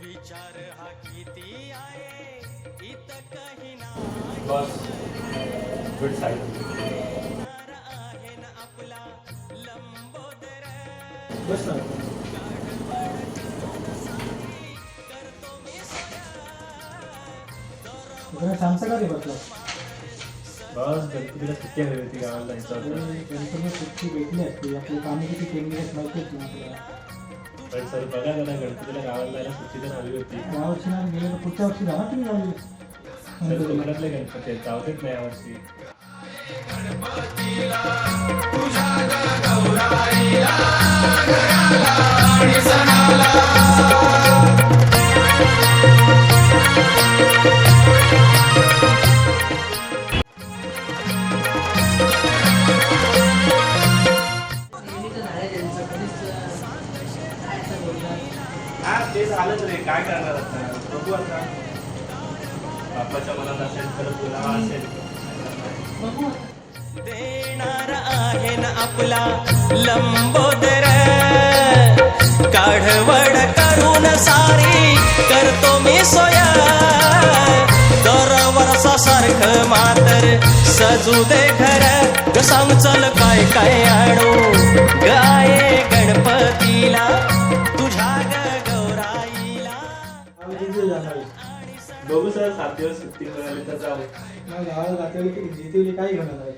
विचार हा किती आहे इत काही नाही बस गुड साईड आहे ना आपला लंबोदर बस ना तुला सांगता का रे बसला? बस गणपतीला सुट्टी हवी होती गावाला जायचं होतं गणपती सुट्टी भेटली असते आपली कामे किती पेंडिंग आहेत माहिती आहे आपल्याला पण सर बघा जरा गणपतीला गावाला जायला सुट्टी तर हवी होती नाही गेले तर पुढच्या वर्षी जाणार तुम्ही गावी सर कोकणातले गणपती आहेत जाऊ देत नाही यावर्षी हा ते झालंच रे. काय करणार आता? बघू आता. बापाच्या मनात असेल तर तुला असेल. देणार आहे ना आपला लंबोदर. काढवड करून सारी करतो मी सोया. दर वर्षासारखं मातर सजू दे घर. ग सांग चल काय काय आणू? गाय बघू सर सात दिवस सुट्टी मिळाली तर जाऊ. गावाला जाते की जिथे काय घेणार आहे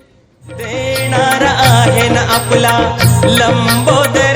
देणार आहे ना आपला लंबोदर